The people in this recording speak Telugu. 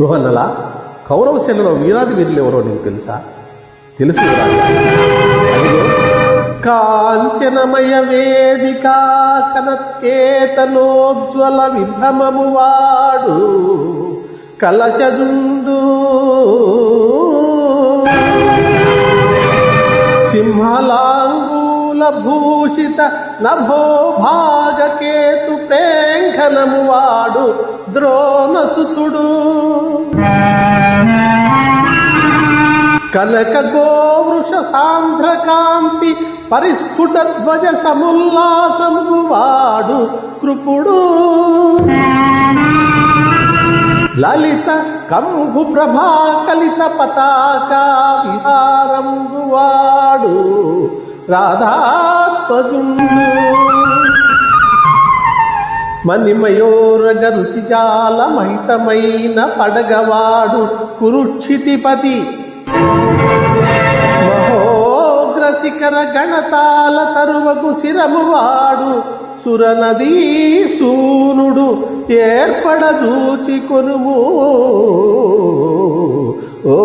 బృహన్నల కౌరవ సేనలో వీరాది వీరులు ఎవరో నీకు తెలుసా? తెలుసు కాంచనమయ వేదిక కనత్కేతనోజ్వల విభ్రమము వాడు కలశదుండు. సింహలాంగూల భూషిత నభో భాగకేతు ప్రేంఖనము వాడు ద్రోణసుతుడు. కనక గోవృష సాంద్రకాంతి పరిస్ఫుట ధ్వజ సముల్లాసము వాడు కృపుడు. లలిత కంభు ప్రభా కలిత పతాక విహారంబు వాడు రాధాత్మజుండు. మణిమయోరగ రుచిజాల మహితమైన పడగవాడు కురుక్షితిపతి. మహోగ్రశిఖర గణతాల తరువకు శిరమువాడు సురనదీ సూనుడు ఏర్పడదూచి కొనుము ఓ